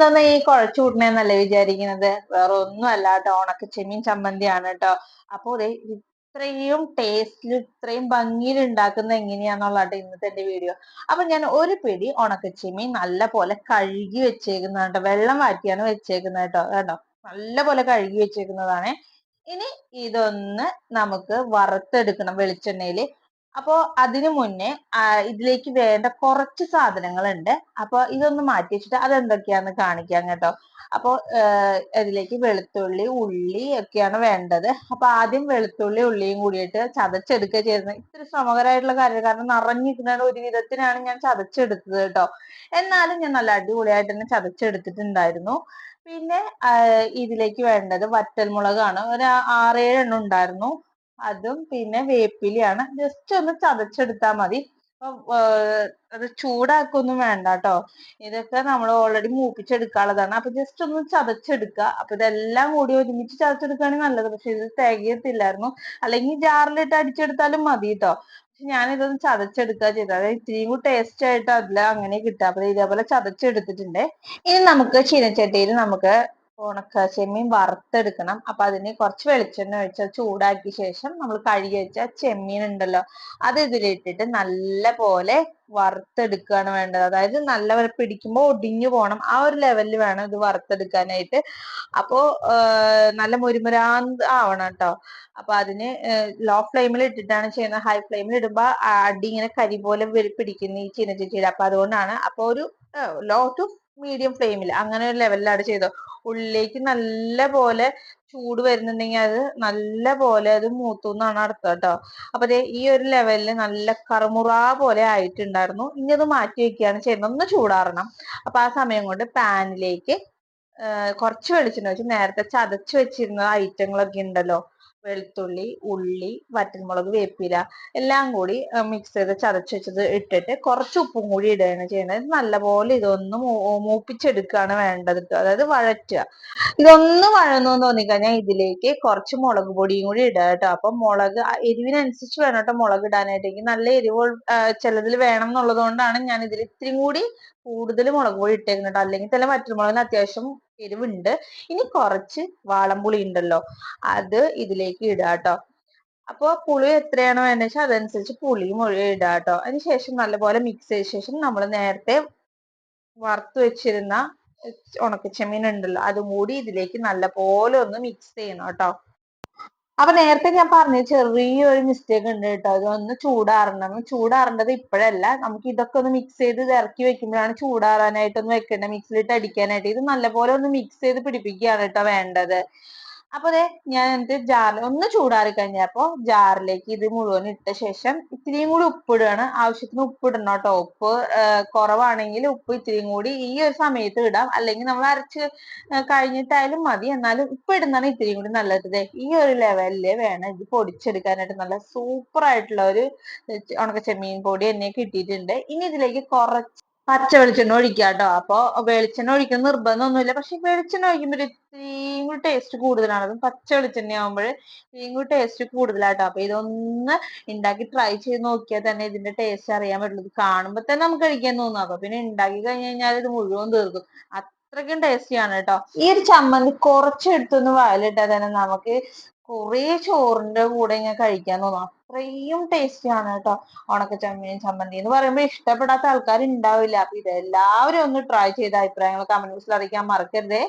ഈ കുഴച്ചു കൂട്ടണേന്നല്ലേ വിചാരിക്കുന്നത് വേറെ ഒന്നും അല്ല കേട്ടോ ഉണക്ക ചെമ്മീൻ ചമ്മന്തിയാണ് കേട്ടോ അപ്പൊ ഇത്രയും ടേസ്റ്റിൽ ഇത്രയും ഭംഗിയിൽ ഉണ്ടാക്കുന്നത് എങ്ങനെയാന്നുള്ളതാണ് ഇന്നത്തെ എന്റെ വീഡിയോ അപ്പൊ ഞാൻ ഒരു പിടി ഉണക്കച്ചെമ്മീൻ നല്ല പോലെ കഴുകി വെച്ചേക്കുന്ന കേട്ടോ വെള്ളം മാറ്റിയാണ് വെച്ചേക്കുന്നത് കേട്ടോ കേട്ടോ നല്ല പോലെ കഴുകി വെച്ചേക്കുന്നതാണ്. ഇനി ഇതൊന്ന് നമുക്ക് വറുത്തെടുക്കണം വെളിച്ചെണ്ണയിൽ അപ്പോ അതിനു മുന്നേ ഇതിലേക്ക് വേണ്ട കുറച്ച് സാധനങ്ങളുണ്ട്. അപ്പൊ ഇതൊന്ന് മാറ്റി വെച്ചിട്ട് അതെന്തൊക്കെയാന്ന് കാണിക്കാം കേട്ടോ. അപ്പോ ഇതിലേക്ക് വെളുത്തുള്ളി ഉള്ളി ഒക്കെയാണ് വേണ്ടത്. അപ്പൊ ആദ്യം വെളുത്തുള്ളി ഉള്ളിയും കൂടിയിട്ട് ചതച്ചെടുക്കുക ചെയ്യുന്നത് ഇത്തിരി ശ്രമകരമായിട്ടുള്ള കാര്യം കാരണം നിറഞ്ഞിരിക്കുന്ന ഒരു വിധത്തിനാണ് ഞാൻ ചതച്ചെടുത്തത് കേട്ടോ. എന്നാലും ഞാൻ നല്ല അടിപൊളിയായിട്ട് തന്നെ ചതച്ചെടുത്തിട്ടുണ്ടായിരുന്നു. പിന്നെ ഇതിലേക്ക് വേണ്ടത് വറ്റൽമുളകാണ്. ഒരു ആറേഴ് എണ്ണം ഉണ്ടായിരുന്നു. അതും പിന്നെ വേപ്പിലയാണ്. ജസ്റ്റ് ഒന്ന് ചതച്ചെടുത്താൽ മതി. അത് ചൂടാക്കൊന്നും വേണ്ട കേട്ടോ ഇതൊക്കെ നമ്മൾ ഓൾറെഡി മൂപ്പിച്ചെടുക്കാനുള്ളതാണ്. അപ്പൊ ജസ്റ്റ് ഒന്ന് ചതച്ചെടുക്കുക. അപ്പൊ ഇതെല്ലാം കൂടി ഒരുമിച്ച് ചതച്ചെടുക്കുകയാണെങ്കിൽ നല്ലത്. പക്ഷെ ഇത് തികയത്തില്ലായിരുന്നു. അല്ലെങ്കിൽ ജാറിലിട്ട് അടിച്ചെടുത്താലും മതി കേട്ടോ പക്ഷെ ഞാൻ ഇതൊന്ന് ചതച്ചെടുക്കുക ചെയ്തത് അതായത് ഇത്തിരിയും കൂടി ടേസ്റ്റ് ആയിട്ട് അതിൽ അങ്ങനെ കിട്ടുക. അപ്പൊ ഇതേപോലെ ചതച്ചെടുത്തിട്ടുണ്ട്. ഇനി നമുക്ക് ചീനച്ചട്ടിയിൽ നമുക്ക് ഉണക്ക ചെമ്മീൻ വറുത്തെടുക്കണം. അപ്പൊ അതിന് കുറച്ച് വെളിച്ചെണ്ണ ഒഴിച്ച് ചൂടാക്കിയ ശേഷം നമ്മൾ കഴുകി വെച്ച ചെമ്മീൻ ഉണ്ടല്ലോ അത് ഇതിലിട്ടിട്ട് നല്ല പോലെ വറുത്തെടുക്കുകയാണ് വേണ്ടത്. അതായത് നല്ലപോലെ പിടിക്കുമ്പോൾ ഒടിഞ്ഞു പോകണം ആ ഒരു ലെവലിൽ വേണം ഇത് വറുത്തെടുക്കാനായിട്ട്. അപ്പോ ആഹ് നല്ല മുരുമുരാന്ത് ആവണം കേട്ടോ. അപ്പൊ അതിന് ലോ ഫ്ലെയിമിൽ ഇട്ടിട്ടാണ് ചെയ്യുന്നത്. ഹൈ ഫ്ലെയിമിൽ ഇടുമ്പോൾ അടി ഇങ്ങനെ കരി പോലെ പിടിക്കുന്ന ഈ ചീനച്ചട്ടിയിൽ അപ്പൊ അതുകൊണ്ടാണ് അപ്പൊ ഒരു ലോ ടു മീഡിയം ഫ്ലെയിമിൽ അങ്ങനെ ഒരു ലെവലിലാണ് ചെയ്തത്. ഉള്ളിലേക്ക് നല്ല പോലെ ചൂട് വരുന്നുണ്ടെങ്കിൽ അത് നല്ല പോലെ അത് മൂത്തു എന്നാണ് അർത്ഥം കേട്ടോ അപ്പൊ ഈ ഒരു ലെവലിൽ നല്ല കറുമുറ പോലെ ആയിട്ടുണ്ടായിരുന്നു. ഇനി അത് മാറ്റി വെക്കുകയാണ് ചെയ്യുന്നത്. ഒന്ന് ചൂടാറണം. അപ്പൊ ആ സമയം കൊണ്ട് പാനിലേക്ക് കുറച്ച് വെളിച്ചെണ്ണ വെച്ച് നേരത്തെ ചതച്ച് വെച്ചിരുന്ന ഐറ്റങ്ങളൊക്കെ ഉണ്ടല്ലോ വെളുത്തുള്ളി ഉള്ളി വറ്റൽമുളക് വേപ്പില എല്ലാം കൂടി മിക്സ് ചെയ്ത് ചതച്ച് വെച്ചത് ഇട്ടിട്ട് കുറച്ച് ഉപ്പും കൂടി ഇടുകയാണ് ചെയ്യുന്നത്. നല്ലപോലെ ഇതൊന്ന് മൂപ്പിച്ചെടുക്കുകയാണ് വേണ്ടത്. അതായത് വഴറ്റുക. ഇതൊന്ന് വഴന്നു തോന്നിക്കഴിഞ്ഞാൽ ഇതിലേക്ക് കുറച്ച് മുളക് പൊടിയും കൂടി ഇടുക കേട്ടോ അപ്പൊ മുളക് എരിവിനനുസരിച്ച് വേണം കേട്ടോ മുളക് ഇടാനായിട്ട് എനിക്ക് നല്ല എരിവ് ചിലതിൽ വേണം എന്നുള്ളത് കൊണ്ടാണ് ഞാൻ ഇതിൽ ഇത്തിരി കൂടി കൂടുതൽ മുളക് പൊടി ഇട്ടേക്കുന്നത് കേട്ടോ അല്ലെങ്കിൽ തന്നെ വറ്റൽമുളകിന് അത്യാവശ്യം എരിവുണ്ട്. ഇനി കുറച്ച് വാളംപുളി ഉണ്ടല്ലോ അത് ഇതിലേക്ക് ഇടാട്ടോ അപ്പൊ പുളി എത്രയാണോ വേണ്ടത് വെച്ചാൽ അതനുസരിച്ച് പുളിയും ഒഴി ഇടുക ശേഷം അതിനുശേഷം നല്ലപോലെ മിക്സ് ചെയ്ത ശേഷം നമ്മൾ നേരത്തെ വറുത്ത് വെച്ചിരുന്ന ഉണക്കച്ചമീൻ ഉണ്ടല്ലോ അതും കൂടി ഇതിലേക്ക് നല്ലപോലെ ഒന്ന് മിക്സ് ചെയ്യണം കേട്ടോ അപ്പൊ നേരത്തെ ഞാൻ പറഞ്ഞ ചെറിയൊരു മിസ്റ്റേക്ക് ഉണ്ട് കേട്ടോ. ഒന്ന് ചൂടാറണം. ചൂടാറേണ്ടത് ഇപ്പോഴല്ല. നമുക്ക് ഇതൊക്കെ ഒന്ന് മിക്സ് ചെയ്ത് ഇറക്കി വെക്കുമ്പോഴാണ് ചൂടാറാനായിട്ടൊന്ന് വെക്കേണ്ടത്. മിക്സിലിട്ട് അടിക്കാനായിട്ട്. ഇത് നല്ലപോലെ ഒന്ന് മിക്സ് ചെയ്ത് പിടിപ്പിക്കുകയാണ് കേട്ടോ വേണ്ടത്. അപ്പൊ ദേ ഞാൻ എന്നിട്ട് ജാറിൽ ഒന്ന് ചൂടാറി കഴിഞ്ഞപ്പോ ജാറിലേക്ക് ഇത് മുഴുവൻ ഇട്ട ശേഷം ഇത്തിരിയും കൂടി ഉപ്പിടുകയാണ് ആവശ്യത്തിന് ഉപ്പിടണം കേട്ടോ. ഉപ്പ് കുറവാണെങ്കിൽ ഉപ്പ് ഇത്തിരിയും കൂടി ഈ ഒരു സമയത്ത് ഇടാം. അല്ലെങ്കിൽ നമ്മൾ അരച്ച് കഴിഞ്ഞിട്ടായാലും മതി. എന്നാലും ഉപ്പ് ഇടുന്നതാണ് ഇത്തിരിയും കൂടി നല്ലത് ഈ ഒരു ലെവലിൽ വേണം ഇത് പൊടിച്ചെടുക്കാനായിട്ട് നല്ല സൂപ്പർ ആയിട്ടുള്ള ഒരു ഉണക്ക ചെമ്മീൻ പൊടി എന്നെ കിട്ടിയിട്ടുണ്ട്. ഇനി ഇതിലേക്ക് കുറച്ച് പച്ച വെളിച്ചെണ്ണ ഒഴിക്കുക കേട്ടോ അപ്പൊ വെളിച്ചെണ്ണ ഒഴിക്കുന്ന നിർബന്ധമൊന്നുമില്ല. പക്ഷെ വെളിച്ചെണ്ണ ഒഴിക്കുമ്പോൾ ഇത്രയും കൂടി ടേസ്റ്റ് കൂടുതലാണ്. അതും പച്ച വെളിച്ചെണ്ണ ആകുമ്പോൾ ഇത്രയും കൂടി ടേസ്റ്റ് കൂടുതലാട്ടോ. അപ്പൊ ഇതൊന്ന് ഉണ്ടാക്കി ട്രൈ ചെയ്ത് നോക്കിയാൽ തന്നെ ഇതിന്റെ ടേസ്റ്റ് അറിയാൻ പറ്റുള്ളൂ. ഇത് കാണുമ്പോൾ തന്നെ നമുക്ക് കഴിക്കാൻ തോന്നും. അപ്പൊ പിന്നെ ഉണ്ടാക്കി കഴിഞ്ഞ് കഴിഞ്ഞാൽ ഇത് മുഴുവൻ തീർക്കും. അത്രയ്ക്കും ടേസ്റ്റിയാണ് കേട്ടോ. ഈ ഒരു ചമ്മന്തി കുറച്ചെടുത്തൊന്ന് വയലിട്ടാൽ തന്നെ നമുക്ക് കുറേ ചോറിന്റെ കൂടെ ഇങ്ങനെ കഴിക്കാൻ തോന്നും. അത്രയും ടേസ്റ്റി ആണ് കേട്ടോ ഉണക്ക ചമ്മീൻ ചമ്മന്തി എന്ന് പറയുമ്പോൾ ഇഷ്ടപ്പെടാത്ത ആൾക്കാർ ഉണ്ടാവില്ല അപ്പൊ ഇത് എല്ലാവരും ഒന്ന് ട്രൈ ചെയ്ത അഭിപ്രായങ്ങൾ കമന്റ് ബോക്സിൽ അറിയിക്കാൻ മറക്കരുതേ.